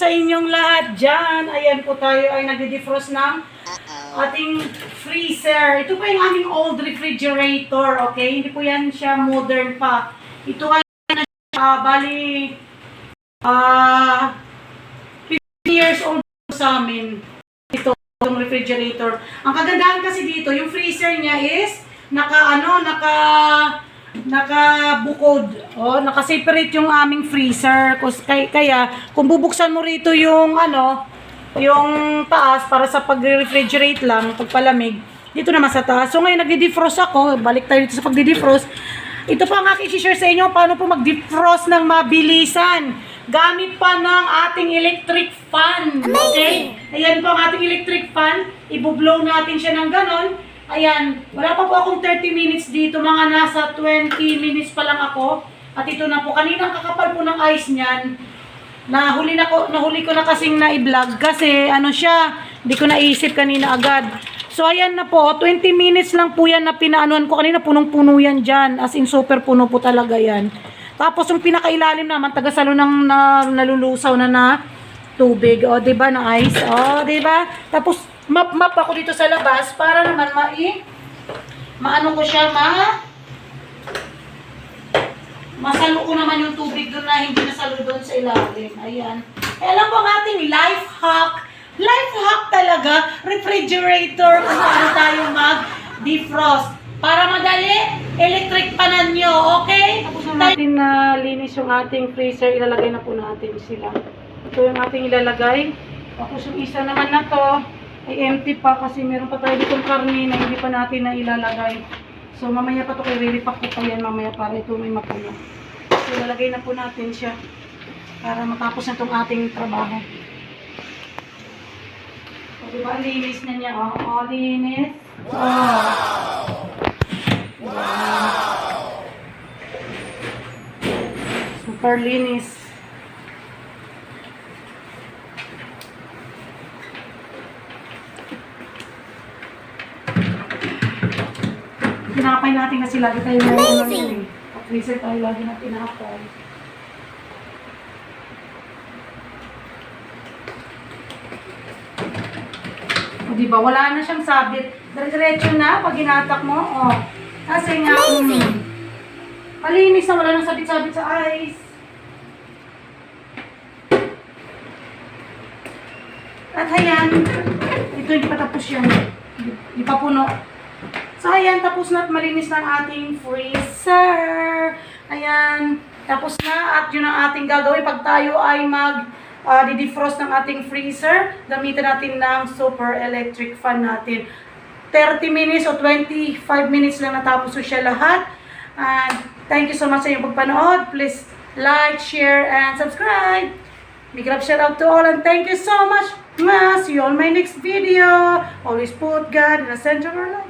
sa inyong lahat dyan. Ayan po tayo ay nagde-defrost ng ating freezer. Ito po yung aming old refrigerator, okay? Hindi po yan siya modern pa. Ito ay na siya, bali, ah, 15 years old sa amin. Ito, yung refrigerator. Ang kagandahan kasi dito, yung freezer niya is naka ano, naka nakabukod. Oh, naka-separate yung aming freezer. Kus- kay- Kaya, kung bubuksan mo rito yung ano, yung taas para sa pag-refrigerate lang, pagpalamig, dito naman sa taas. So ngayon, nagde-defrost ako. Balik tayo dito sa pagde-defrost. Ito pa ang aking share sa inyo paano po mag-defrost ng mabilisan. Gamit pa ng ating electric fan. Okay? Ayan po ang ating electric fan. Ibublow natin siya ng ganon. Ayan, wala pa po akong 30 minutes dito, mga nasa 20 minutes pa lang ako. At ito na po, kanina ang kakapal po ng ice niyan. Nahuli na ko, nahuli ko na kasing na-vlog kasi ano siya, hindi ko naisip kanina agad. So ayan na po, 20 minutes lang po yan na pinaanuan ko kanina, punong-puno yan dyan. As in super puno po talaga yan. Tapos yung pinakailalim naman, taga-salo ng na, nalulusaw na na tubig. O, ba, na ice? O, ba? Tapos, map-map ako dito sa labas para naman mai maano ko siya, ma masalo ko naman yung tubig doon na hindi nasalo doon sa ilalim. Ayan. Eh, alam mo ang ating life hack. Life hack talaga. Refrigerator kung paano tayo mag-defrost. Para madali, electric panan nyo, okay? Tapos na natin na linis yung ating freezer, ilalagay na po natin sila. Ito yung ating ilalagay. Tapos yung isa naman na to, ay empty pa kasi meron pa tayo ditong karne na hindi pa natin na ilalagay. So mamaya pa to kay re-repack ko pa yan mamaya para ito may mapuno. So ilalagay na po natin siya para matapos na itong ating trabaho. O diba, linis na niya. O, oh, linis. Oh. Super linis. Tinapay natin kasi lagi tayo na ano yun eh. Freezer tayo lagi na tinapay. O diba, wala na siyang sabit. Dire-diretso na pag ginatak mo. O. Kasi nga, mm, malinis na wala nang sabit-sabit sa ice. At ayan, ito hindi pa tapos yan. Hindi pa puno. So, ayan, tapos na at malinis na ang ating freezer. Ayan, tapos na at yun ang ating gagawin pag tayo ay mag ah, di-defrost ng ating freezer. Gamitan natin ng super electric fan natin. 30 minutes o 25 minutes lang natapos ko siya lahat. And thank you so much sa inyong pagpanood. Please like, share, and subscribe. Big love shout out to all and thank you so much. See you on my next video. Always put God in the center of our life.